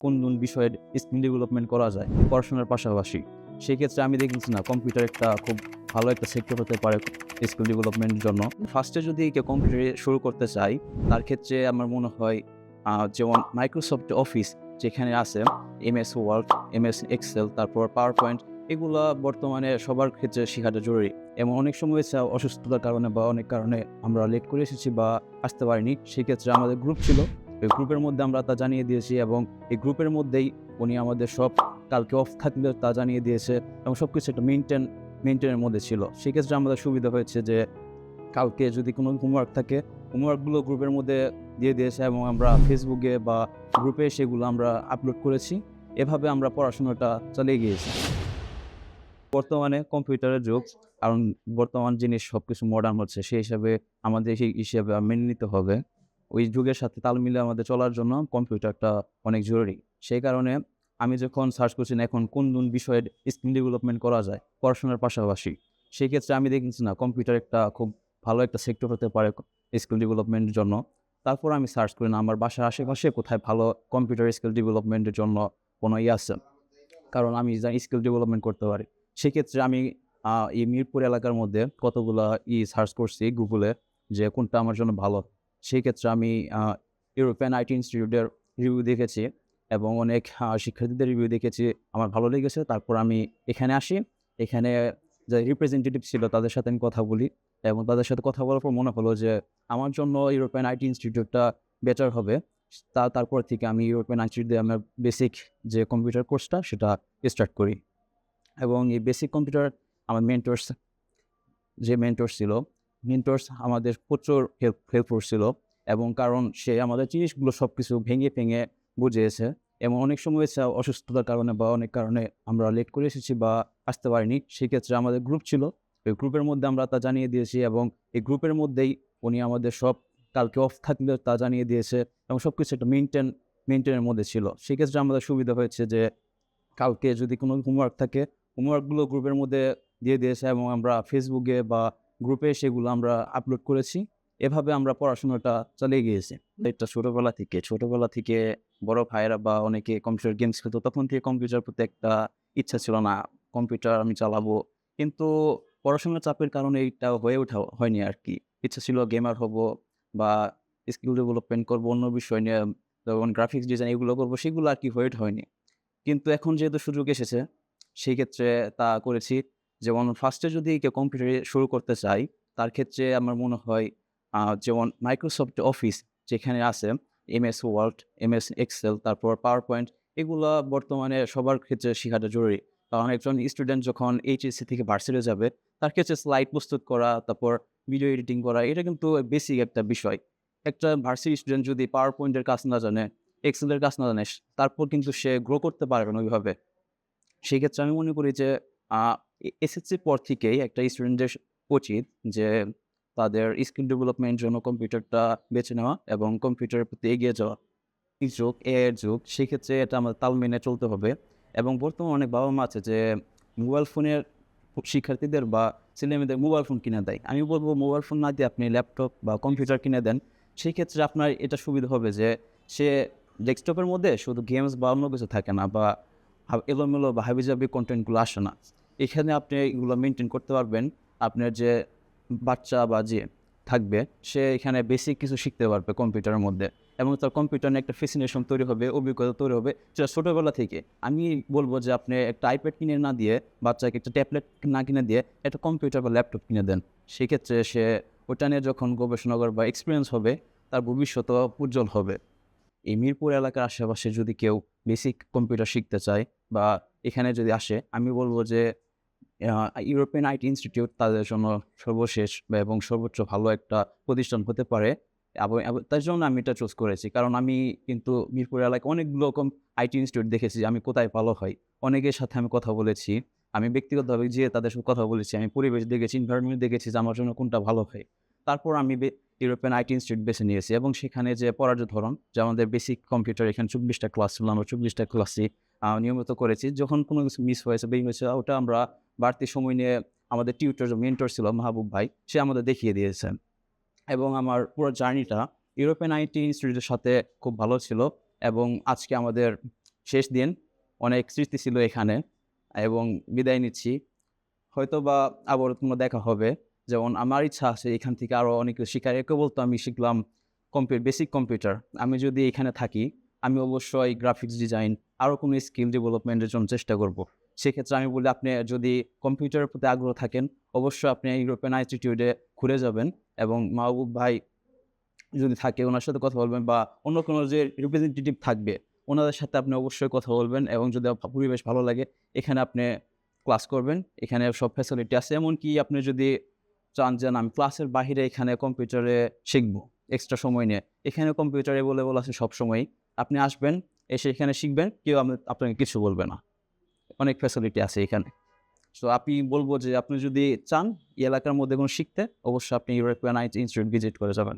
কোন কোন বিষয়ের স্কিল ডেভেলপমেন্ট করা যায় পড়াশোনার পাশাপাশি। সেই ক্ষেত্রে আমি দেখেছি না কম্পিউটার একটা খুব ভালো একটা সেক্টর হতে পারে স্কিল ডেভেলপমেন্টের জন্য। ফার্স্টে যদি কেউ কম্পিউটারে শুরু করতে চাই তার ক্ষেত্রে আমার মনে হয় যেমন মাইক্রোসফট অফিস যেখানে আছে M S Word M S Excel তারপর পাওয়ার পয়েন্ট এগুলো বর্তমানে সবার ক্ষেত্রে শেখাটা জরুরি। এবং অনেক সময় অসুস্থতার কারণে বা অনেক কারণে আমরা লেট করে এসেছি বা আসতে পারিনি, সেক্ষেত্রে আমাদের গ্রুপ ছিল ওই গ্রুপের মধ্যে আমরা তা জানিয়ে দিয়েছি এবং এই গ্রুপের মধ্যেই উনি আমাদের সব কালকে অফ থাকলে তা জানিয়ে দিয়েছে এবং সব কিছু একটা মেনটেন মেনটেনের মধ্যে ছিল। সেক্ষেত্রে আমাদের সুবিধা হয়েছে যে কালকে যদি কোনো হোমওয়ার্ক থাকে হোমওয়ার্কগুলো গ্রুপের মধ্যে দিয়ে দিয়েছে এবং আমরা ফেসবুকে বা গ্রুপে সেগুলো আমরা আপলোড করেছি। এভাবে আমরা পড়াশোনাটা চালিয়ে গিয়েছি। বর্তমানে কম্পিউটারের যুগ, কারণ বর্তমান জিনিস সব কিছু মডার্ন হচ্ছে, সেই হিসাবে আমাদের সেই হিসাবে মেনে নিতে হবে। ওই যুগের সাথে তাল মিলে আমাদের চলার জন্য কম্পিউটারটা অনেক জরুরি। সেই কারণে আমি যখন সার্চ করছি না, এখন কোন কোন বিষয়ের স্কিল ডেভেলপমেন্ট করা যায় পড়াশোনার পাশাপাশি, সেই ক্ষেত্রে আমি দেখেছি না কম্পিউটার একটা খুব ভালো একটা সেক্টর হতে পারে স্কিল ডেভেলপমেন্টের জন্য। তারপর আমি সার্চ করি না, আমার বাসার আশেপাশে কোথায় ভালো কম্পিউটার স্কিল ডেভেলপমেন্টের জন্য কোনো ইয়ে আছে? কারণ আমি জানি স্কিল ডেভেলপমেন্ট করতে পারি। সেক্ষেত্রে আমি এই মিরপুর এলাকার মধ্যে কতগুলো ই সার্চ করছি গুগলে যে কোনটা আমার জন্য ভালো। সেই ক্ষেত্রে আমি ইউরোপিয়ান আইটি ইনস্টিটিউটের রিভিউ দেখেছি এবং অনেক শিক্ষার্থীদের রিভিউ দেখেছি। আমার ভালো লেগেছে। তারপর আমি এখানে আসি। এখানে যে রিপ্রেজেন্টেটিভ ছিল তাদের সাথে আমি কথা বলি এবং তাদের সাথে কথা বলার পর মনে হলো যে আমার জন্য ইউরোপিয়ান আইটি ইনস্টিটিউটটা বেটার হবে। তা, তারপর থেকে আমি ইউরোপিয়ান ইনস্টিটিউটে আমার বেসিক যে কম্পিউটার কোর্সটা সেটা স্টার্ট করি। এবং এই বেসিক কম্পিউটার আমার মেন্টর্স যে মেন্টর্স ছিল মেন্টর্স আমাদের প্রচুর হেল্প হেল্প ছিল এবং কারণ সে আমাদের জিনিসগুলো সব কিছু ভেঙে ভেঙে বুঝিয়েছে এবং অনেক সময় অসুস্থতার কারণে বা অনেক কারণে আমরা লেট করে এসেছি বা আসতে পারিনি, সেক্ষেত্রে আমাদের গ্রুপ ছিল। ওই গ্রুপের মধ্যে আমরা তা জানিয়ে দিয়েছি এবং এই গ্রুপের মধ্যেই উনি আমাদের সব কালকে অফ থাকলে তা জানিয়ে দিয়েছে এবং সব কিছু একটা মেনটেন মেনটেনের মধ্যে ছিল। সেক্ষেত্রে আমাদের সুবিধা হয়েছে যে কালকে যদি কোনো হোমওয়ার্ক থাকে হোমওয়ার্কগুলো গ্রুপের মধ্যে দিয়ে দিয়েছে এবং আমরা ফেসবুকে বা গ্রুপে সেগুলো আমরা আপলোড করেছি। এভাবে আমরা পড়াশোনাটা চালিয়ে গিয়েছি। এটা ছোটোবেলা থেকে ছোটোবেলা থেকে বড় ভাইয়েরা বা অনেকে কম্পিউটার গেমস খেলতো তখন থেকে কম্পিউটার প্রতি একটা ইচ্ছা ছিল না কম্পিউটার আমি চালাবো। কিন্তু পড়াশোনার চাপের কারণে এইটা হয়ে ওঠা হয়নি আর কি ইচ্ছা ছিল গেমার হব বা স্কিল ডেভেলপমেন্ট করব অন্য বিষয় নিয়ে যেমন গ্রাফিক্স ডিজাইন এগুলো করব সেগুলো আর কি হয়ে ওঠা হয়নি। কিন্তু এখন যেহেতু সুযোগ এসেছে সেই ক্ষেত্রে তা করেছি। যেমন ফার্স্টে যদি কেউ কম্পিউটারে শুরু করতে চাই তার ক্ষেত্রে আমার মনে হয় যেমন মাইক্রোসফট অফিস যেখানে আছে M S Word M S Excel তারপর পাওয়ার পয়েন্ট এগুলো বর্তমানে সবার ক্ষেত্রে শেখাটা জরুরি। কারণ একজন স্টুডেন্ট যখন এইচএসসি থেকে ভার্সিটি যাবে, তার ক্ষেত্রে স্লাইড প্রস্তুত করা, তারপর ভিডিও এডিটিং করা, এটা কিন্তু বেসিক একটা বিষয়। একটা ভার্সিটি স্টুডেন্ট যদি পাওয়ার পয়েন্টের কাজ না জানে এক্সেলের কাজ না জানে, তারপর কিন্তু সে গ্রো করতে পারবে না ওইভাবে। সেই ক্ষেত্রে আমি মনে করি যে এসএসসির পর থেকেই একটা স্টুডেন্টদের উচিত যে তাদের স্কিল ডেভেলপমেন্ট জন্য কম্পিউটারটা বেছে নেওয়া এবং কম্পিউটারের প্রতি এগিয়ে যাওয়া। এই যুগ এর যুগ সেক্ষেত্রে এটা আমাদের তাল মেনে চলতে হবে এবং বর্তমানে অনেক বাবা মা আছে যে মোবাইল ফোনের শিক্ষার্থীদের বা ছেলেমেয়েদের মোবাইল ফোন কিনে দেয়। আমি বলব মোবাইল ফোন না দিয়ে আপনি ল্যাপটপ বা কম্পিউটার কিনে দেন। সেই ক্ষেত্রে আপনার এটা সুবিধা হবে যে সে ডেস্কটপের মধ্যে শুধু গেমস বা অন্য কিছু থাকে না বা এলোমেলো বা হাবিজাবি কন্টেন্টগুলো আসে না। এখানে আপনি এগুলো মেনটেন করতে পারবেন। আপনার যে বাচ্চা বা যে থাকবে, সে এখানে বেসিক কিছু শিখতে পারবে কম্পিউটারের মধ্যে এবং তার কম্পিউটার নিয়ে একটা ফেসিনেশন তৈরি হবে, অভিজ্ঞতা তৈরি হবে। সেটা ছোটোবেলা থেকে আমি বলব যে আপনি একটা আইপ্যাড কিনে না দিয়ে, বাচ্চাকে একটা ট্যাবলেট না কিনে দিয়ে একটা কম্পিউটার বা ল্যাপটপ কিনে দেন। সেক্ষেত্রে সে ওটা নিয়ে যখন গবেষণা করবে বা এক্সপিরিয়েন্স হবে, তার ভবিষ্যৎ উজ্জ্বল হবে। এই মিরপুর এলাকার আশেপাশে যদি কেউ বেসিক কম্পিউটার শিখতে চায় বা এখানে যদি আসে, আমি বলব যে ইউরোপিয়ান আইটি ইনস্টিটিউট তাদের জন্য সর্বশেষ এবং সর্বোচ্চ ভালো একটা প্রতিষ্ঠান হতে পারে। এবং তার জন্য আমি এটা চুজ করেছি। কারণ আমি কিন্তু মিরপুর এলাকায় অনেকগুলো রকম আইটি ইনস্টিটিউট দেখেছি আমি কোথায় ভালো হয়। অনেকের সাথে আমি কথা বলেছি। আমি ব্যক্তিগতভাবে যে তাদের সাথে কথা বলেছি। আমি পরিবেশ দেখেছি এনভায়রনমেন্ট দেখেছি যে আমার জন্য কোনটা ভালো হয়। তারপর আমি ইউরোপিয়ান আইটি ইনস্টিটিউট বেছে নিয়েছি এবং সেখানে যে পড়ার যে ধরন, যে আমাদের বেসিক কম্পিউটার এখানে চব্বিশটা ক্লাস ছিল, আমরা চব্বিশটা ক্লাসই নিয়মিত করেছি। যখন কোনো কিছু মিস হয়েছে বেই হয়েছে, ওটা আমরা বাড়তি সময় নিয়ে আমাদের টিউটার মেন্টর ছিল মাহবুব ভাই, সে আমাদের দেখিয়ে দিয়েছেন এবং আমার পুরো জার্নিটা ইউরোপিয়ান আইটি ইনস্টিটিউটের সাথে খুব ভালো ছিল এবং আজকে আমাদের শেষ দিন, অনেক স্মৃতি ছিল এখানে এবং বিদায় নিচ্ছি। হয়তো বা আবার কোনো দেখা হবে। যেমন আমার ইচ্ছা আছে এখান থেকে আরও অনেক শেখার। একে বলতো আমি শিখলাম কম্পিউটার বেসিক কম্পিউটার আমি যদি এখানে থাকি, আমি অবশ্যই গ্রাফিক্স ডিজাইন আরও কোনো স্কিল ডেভেলপমেন্টের জন্য চেষ্টা করব। সেক্ষেত্রে আমি বলি, আপনি যদি কম্পিউটারের প্রতি আগ্রহ থাকেন, অবশ্যই আপনি ইউরোপিয়ান ইনস্টিটিউটে ঘুরে যাবেন এবং মাহবুব ভাই যদি থাকে, ওনার সাথে কথা বলবেন বা অন্য কোনো যে রিপ্রেজেন্টেটিভ থাকবে, ওনাদের সাথে আপনি অবশ্যই কথা বলবেন এবং যদি পরিবেশ ভালো লাগে, এখানে আপনি ক্লাস করবেন। এখানে সব ফ্যাসিলিটি আছে। এমনকি আপনি যদি চান যে আমি ক্লাসের বাহিরে এখানে কম্পিউটারে শিখব, এক্সট্রা সময় নিয়ে। এখানে কম্পিউটার অ্যাভেলেবল আছে সব সময়ই, আপনি আসবেন, এসে এখানে শিখবেন, কেউ আপনাকে কিছু বলবে না। অনেক ফ্যাসিলিটি আছে এখানে। সো আপনি বলব যে, আপনি যদি চান এই এলাকার মধ্যে কোনো শিখতে, অবশ্যই আপনি ইউরোপিয়ান আইটি ইনস্টিটিউট ভিজিট করে যাবেন।